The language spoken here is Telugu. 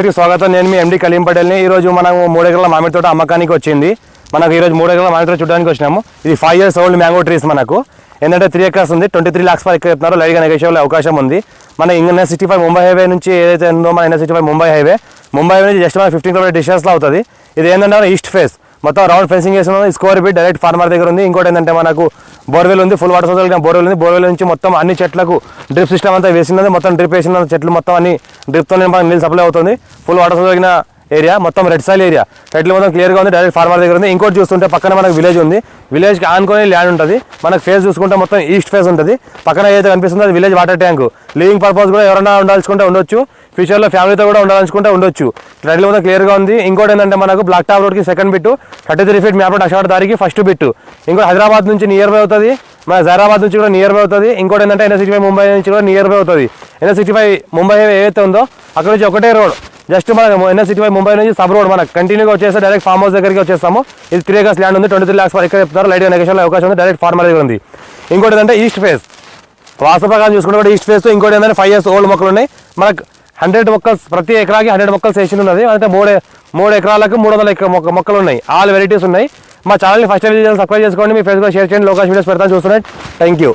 అందరికీ స్వాగతం. నేను మీ ఎండి కలీం పటేల్ని. ఈ రోజు మనం మూడు ఎకరాల మామిడి తోట అమ్మకానికి వచ్చింది. మనకు ఈ రోజు మూడు ఎకరాల మామిడి తోట చూడడానికి వచ్చినాము. ఇది five years old mango trees మనకు. ఏంటంటే త్రీ ఎకర్స్ ఉంది. ట్వంటీ త్రీ లాక్స్ వరకు ఎత్తున్నారు లైట్గా నెగోషియబుల్ అవకాశం ఉంది. మన ఇంగ సిక్స్టీ ఫైవ్ ముంబై హైవే నుంచి ఏదైతే ఉందో మన NS sixty five Mumbai highway Mumbai highway నుంచి జస్ట్ మన ఫిఫ్టీన్ కిలోమీటర్ డిస్టెన్స్లో అవుతుంది. ఇది ఏంటంటే ఈస్ట్ ఫేస్ మొత్తం రౌండ్ ఫెన్సింగ్ వేసిన స్కోర్ బిట్ డైరెక్ట్ ఫార్మర్ దగ్గర ఉంది. ఇంకోటి ఏంటంటే మనకు బోర్వెల్ ఉంది ఫుల్ వాటర్ సోదల్ బోర్వెల్ ఉంది. బోర్వెల్ నుంచి మొత్తం అన్ని చెట్లకు డ్రిప్ సిస్టమ్ అంతా వేసినది మొత్తం డ్రిప్ వేసిన చెట్లు మొత్తం అన్ని డ్రిప్తో మనకు నీళ్ళు సప్లై అవుతుంది. ఫుల్ వాటర్ సోదలిన ఏరియా మొత్తం రెడ్ సాయిల్ ఏరియా. రెడ్లు మొత్తం క్లియర్గా ఉంది డైరెక్ట్ ఫార్మర్ దగ్గర ఉంది. ఇంకోటి చూస్తుంటే పక్కన మనకు విలేజ్ ఉంది. విలేజ్కి ఆనుకొని ల్యాండ్ ఉంటుంది. మనకు ఫేస్ చూసుకుంటే మొత్తం ఈస్ట్ ఫేస్ ఉంటుంది. పక్కన ఏదైతే కనిపిస్తుందో అది village water tank. Living purpose కూడా ఎవరైనా ఉండాల్సుకుంటే ఉండొచ్చు. ఫ్యూచర్లో ఫ్యామిలీతో కూడా ఉండాలనుకుంటే ఉండొచ్చు. రెడ్లు మొత్తం క్లియర్గా ఉంది. ఇంకోటి ఏంటంటే మనకు బ్లాక్ టాప్ రోడ్కి second bit thirty three feet map road అషాడ్ దారికి ఫస్ట్ బిట్ ఇంకోటి హైదరాబాద్ నుంచి నియర్ బై అవుతుంది. మన జైరాబాద్ నుంచి కూడా నియర్ బై అవుతుంది. ఇంకోటి ఏంటంటే ఎన్ఎస్ సిక్స్టీ ఫైవ్ ముంబై నుంచి కూడా నియర్ బై అవుతుంది. ఎన్ఎస్ సిక్స్టీ ఫైవ్ ముంబై ఏదైతే ఉందో అక్కడ నుంచి ఒకటే రోడ్ జస్ట్ మన ఎన్ఎస్ సిటీ ముంబై నుంచి సబ్ రోడ్ మనకు కంటిన్యూగా వచ్చేస్తే డైరెక్ట్ ఫామ్ హౌస్ దగ్గరికి వచ్చేస్తాము. ఇది త్రీ ఎకర్స్ ల్యాండ్ ఉంది ట్వంటీ త్రీ లాక్స్ వరకు చెప్తున్నారు. లైట్ నెగేషన్లో అవకాశం ఉంది డైరెక్ట్ ఫార్మర్ దగ్గర ఉంది. ఇంకోటి ఏంటంటే ఈస్ట్ ఫేస్ వాస్తు ప్రకారం చూసుకుంటే కూడా ఈస్ట్ ఫేస్ ఇంకోటి ఏంటంటే ఫైవ్ ఇయర్స్ ఓల్డ్ మొక్కలు ఉన్నాయి. మనకు హండ్రెడ్ మొక్కల్స్ ప్రతి ఎకరాకి హండ్రెడ్ మొక్కలు సేషన్ ఉన్నది. అంటే మూడు మూడు ఎకరాలకు మూడు వందల మొక్క మొక్కలు ఉన్నాయి. ఆల్ వెరైటీస్ ఉన్నాయి. మా ఛానల్ని ఫస్ట్ టైం సబ్స్క్రైబ్ చేసుకోండి. మీ ఫ్రెండ్స్ కూడా షేర్ చేయండి. లోకేష్ వీడియోస్ పెడతాను చూస్తున్నాయి థ్యాంక్ యూ